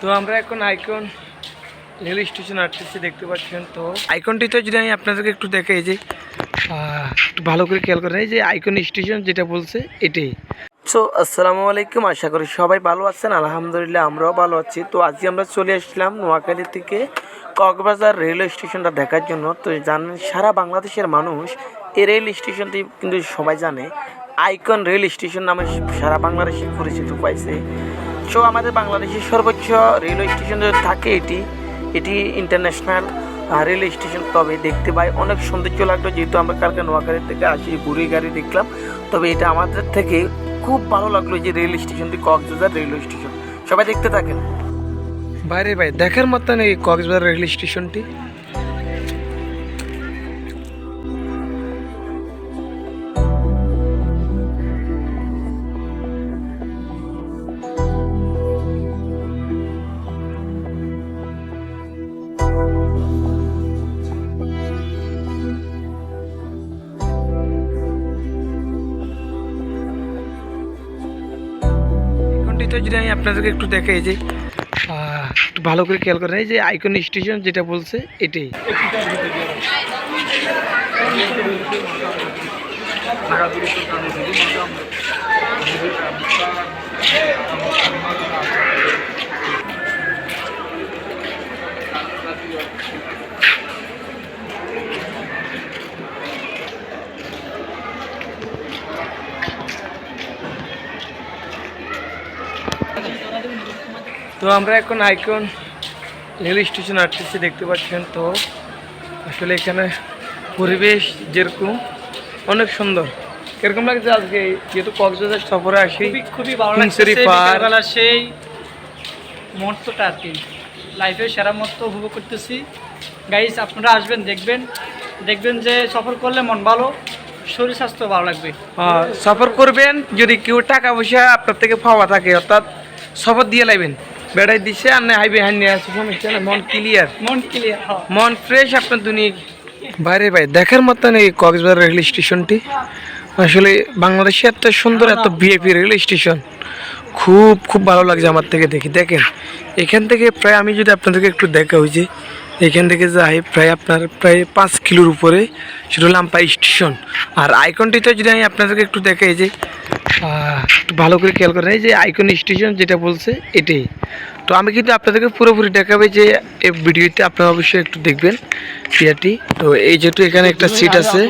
তো আমরা এখন আইকন রেল স্টেশন আসতেছি, দেখতে পাচ্ছেন তো। আইকনটিতে যদি আমি আপনাদেরকে একটু দেখাই যে একটু ভালো করে খেয়াল করেন যে আইকন স্টেশন যেটা বলছে, এটাই। সো আসসালামু আলাইকুম, আশা করি সবাই ভালো আছেন, আলহামদুলিল্লাহ আমরাও ভালো আছি। তো আজকে আমরা চলে আসলাম নোয়াখালী থেকে কক্সবাজার রেলওয়ে স্টেশনটা দেখার জন্য। তো জানেন, সারা বাংলাদেশের মানুষ এই রেল স্টেশনটি কিন্তু সবাই জানে। আইকন রেল স্টেশন নামে সারা বাংলাদেশে পরিচিত পাইছে। সো আমাদের বাংলাদেশের সর্বোচ্চ রেলওয়ে স্টেশন থাকে এটি এটি ইন্টারন্যাশনাল রেল স্টেশন তবে দেখতে পাই অনেক সৌন্দর্য লাগল, যেহেতু আমরা কালকে নোয়াখালী থেকে আসি, বুড়ি গাড়ি দেখলাম। তবে এটা আমাদের থেকে খুব ভালো লাগল যে রেল স্টেশনটি কক্সবাজার রেলওয়ে স্টেশন সবাই দেখতে থাকেন। বাইরে ভাই, দেখার মতন এই কক্সবাজার রেল স্টেশনটি আইকনটিতে যদি আমি আপনাদেরকে একটু দেখাই যে একটু ভালো করে খেয়াল করেন যে আইকন স্টেশন যেটা বলছে, এটাই। তো আমরা এখন আইকন রেল স্টেশন আসতেছি দেখতে পাচ্ছেন তো। আসলে এখানে পরিবেশ যেরকম অনেক সুন্দর। কীরকম লাগছে আজকে? যেহেতু কক্সবাজার সফরে আসি খুবই ভালো লাগছে। সেই মুহূর্তটা আর কি। লাইফে সেরা মুহূর্ত উপভোগ করতেছি। গাইস আপনারা আসবেন দেখবেন। দেখবেন যে সফর করলে মন ভালো শরীর স্বাস্থ্য ভালো লাগবে। সফর করবেন যদি কেউ টাকা পয়সা আপনার থেকে পাওয়া থাকে অর্থাৎ সফর দিয়ে লাইবেন। বেড়াই দিছে আর না হাইবে নিয়ে আসে সমস্যা না মন ক্লিয়ার মন ক্লিয়ার মন ফ্রেশ আপনার দুনিয়া। বাইরে ভাই দেখার মতন এই কক্সবাজার রেল স্টেশনটি আসলে বাংলাদেশে এত সুন্দর এত বিএপি রেল স্টেশন খুব খুব ভালো লাগছে আমার থেকে দেখি। দেখেন এখান থেকে প্রায় আমি যদি আপনাদেরকে একটু দেখা যে এখান থেকে যাই প্রায় আপনার প্রায় পাঁচ কিলোর উপরে, সেটা হলো আম্পাই স্টেশন। আর আইকনটিতে যদি আমি আপনাদেরকে একটু দেখাই যে একটু ভালো করে খেয়াল করেন, এই যে আইকন স্টেশন যেটা বলছে, এটাই। তো আমি কিন্তু আপনাদেরকে পুরোপুরি দেখাবে যে, এই ভিডিওতে আপনারা অবশ্যই একটু দেখবেন ইয়াটি তো এই যেহেতু এখানে একটা সিট আছে,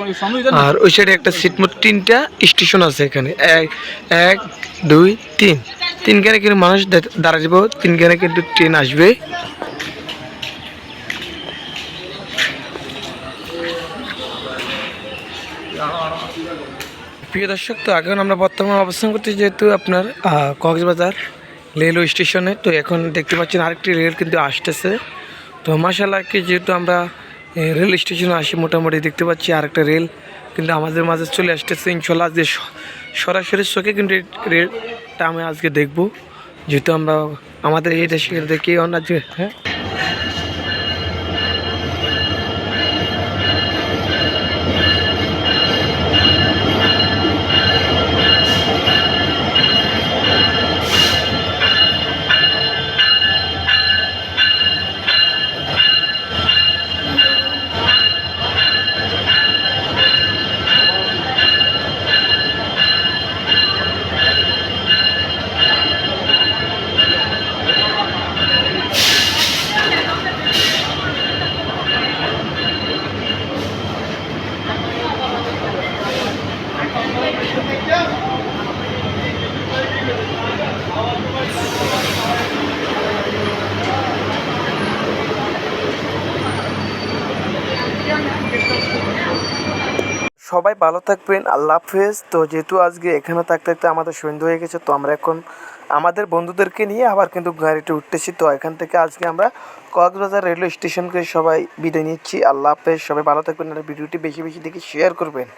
আর ওই সাইডে একটা সিট মোট তিনটা স্টেশন আছে এখানে। এক এক, দুই, তিন। তিনখানে কিন্তু মানুষ দাঁড়া যাব তিনখানে কিন্তু ট্রেন আসবে। প্রিয় দর্শক, তো এখন আমরা বর্তমানে অবস্থান করতে যেহেতু আপনার কক্সবাজার রেলওয়ে স্টেশনে, তো এখন দেখতে পাচ্ছেন আরেকটি রেল কিন্তু আসতেছে। তো মাসাল্লাহ কি যেহেতু আমরা রেল স্টেশনে আসি, মোটামুটি দেখতে পাচ্ছি আরেকটা রেল কিন্তু আমাদের মাঝে চলে আসতেছে। ইনশাল্লাহ স- সরাসরি চোখে কিন্তু রেলটা আমি আজকে দেখব। যেহেতু আমরা আমাদের এই দেশে দেখি, অন্য হ্যাঁ? সবাই ভালো থাকবেন, আল্লাহ হাফেজ। তো যেহেতু আজকে এখানে থাকতে থাকতে আমাদের সন্ধ্যে হয়ে গেছে, তো আমরা এখন আমাদের বন্ধুদেরকে নিয়ে আবার কিন্তু গাড়িটি উঠতেছি। তো এখান থেকে আজকে আমরা কক্সবাজার রেলওয়ে স্টেশনকে সবাই বিদায় নিচ্ছি। আল্লাহ হাফেজ, সবাই ভালো থাকবেন আর ভিডিওটি বেশি বেশি দেখে শেয়ার করবেন।